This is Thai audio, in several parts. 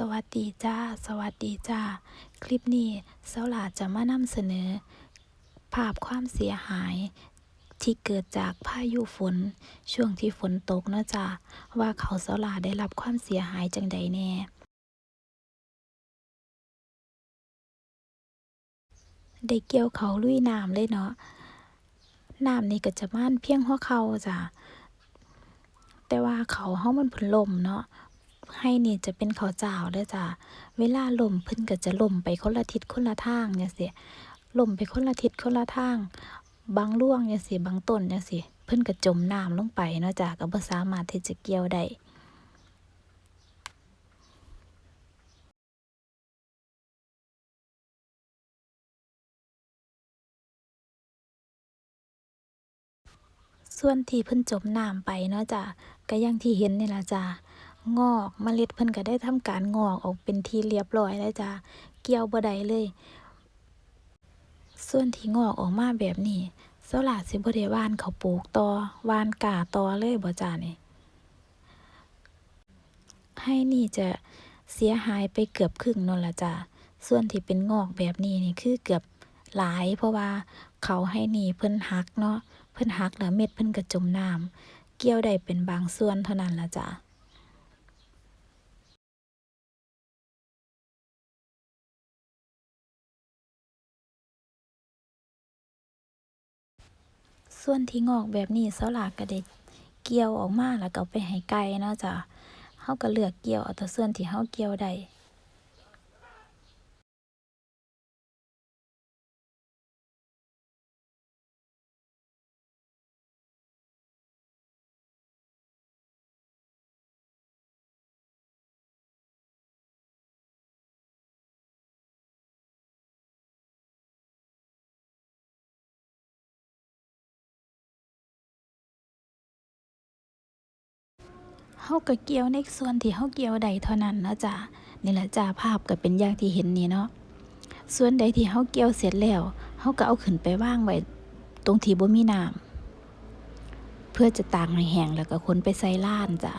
สวัสดีจ้า สวัสดีจ้า คลิปนี้เสาหลาจะมานำเสนอ ภาพความเสียหายที่เกิดจากพายุฝน ช่วงที่ฝนตกเนาะจ้าว่าเขาเสาหลาได้รับความเสียหายจังใดแน่ได้เกี่ยวเขาลุยน้ำเลยเนาะน้ำนี่ก็จะม่านเพียงหัวเขาจ้ะแต่ว่าเขาวเฮามันเพิ่นล่มเนาะ ให้นี่จะเป็นข้าวเจ้าเด้อจ้ะเวลาลมเพิ่นก็จะลมไปคนละทิศคนละทางจังซี้ล่มไปคนละทิศคนละทาง บางร่วงจังซี้บางต้นจังซี้เพิ่นก็จมน้ำลงไปเนาะจ้ะก็บ่สามารถที่จะเกี่ยวได้ส่วนที่เพิ่นจมน้ำไปเนาะจ้ะก็อย่างที่เห็นนี่ล่ะจ้ะ งอกเมล็ดเพิ่นก็ได้ทำการงอกออกเป็นที่เรียบร้อยแล้วจ้ะเกี่ยวบ่ได้เลย ส่วนที่งอกออกมาแบบนี้สลาสิบ่ได้ว่านเขาปลูกต่อว่านกาต่อเลยบ่จ้ะนี่ให้นี่จะเสียหายไปเกือบครึ่งนั่นล่ะจ้ะส่วนที่เป็นงอกแบบนี้นี่คือเกือบหลาย เพราะว่าเขาให้นี่เพิ่นหักเนาะเพิ่นหักแล้วเม็ดเพิ่นก็จมน้ำเกี่ยวได้เป็นบางส่วนเท่านั้นล่ะจ้ะ ส่วนที่งอกแบบนี้เสาหลากก็ได้เกี่ยวออกมาแล้วก็ไปให้ไก่เนาะจ้ะเราก็เลือกเกี่ยวเอาแต่ส่วนที่เราเกี่ยวได้ เราก็เกี่ยวในส่วนที่เฮาเกี่ยวใดเท่านั้นเนาะจ้ะนี่แหละจ้ะภาพก็เป็นอย่างที่เห็นนี่เนาะส่วนใดที่เฮาเกี่ยวเสร็จแล้วเฮาก็เอาขึ้นไปว่างไว้ตรงที่บ่มีน้ำเพื่อจะตากให้แห้งแล้วก็ขนไปใส่ลานจ้ะ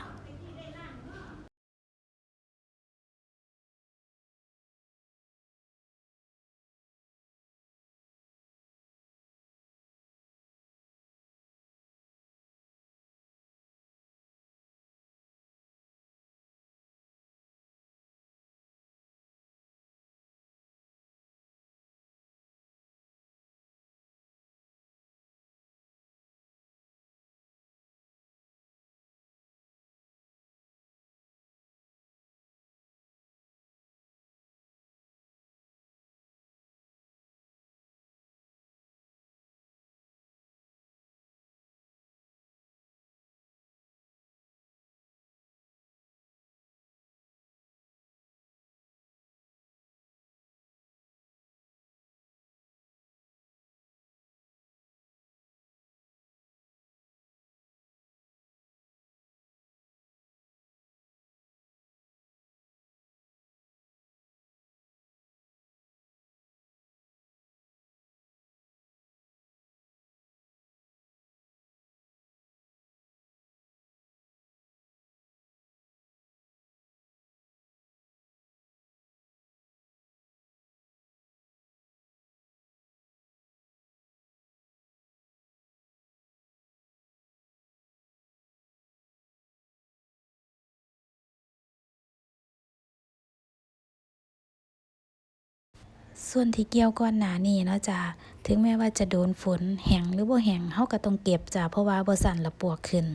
ส่วนที่เกี่ยวก้อนหนานี่เนาะจ้ะถึงแม้ว่าจะโดนฝนแห้งหรือบ่แห้งเราก็ต้องเก็บจ้ะเพราะว่าบ่สั่นละปวกขึ้น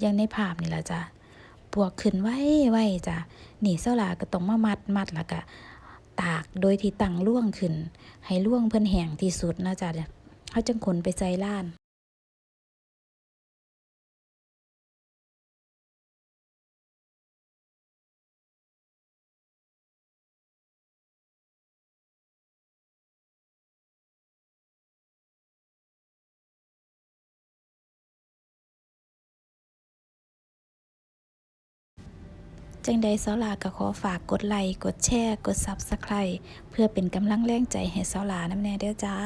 อย่างในภาพนี่ล่ะจ้ะปวกขึ้นไว้ไว้จ้ะนี่เสาหลาก็ต้องมามัดมัดแล้วก็ตากโดยที่ตั้งร่วงขึ้น ให้ร่วงเพิ่นแห้งที่สุดเนาะจ้ะเราจังขนไปใส่ลาน จังใดเสาหลาก็ขอฝากกดไลค์กดแชร์ กดซับสไคร b e เพื่อเป็นกำลังแรงใจให้เสาหลานำแน่เด้อจ้า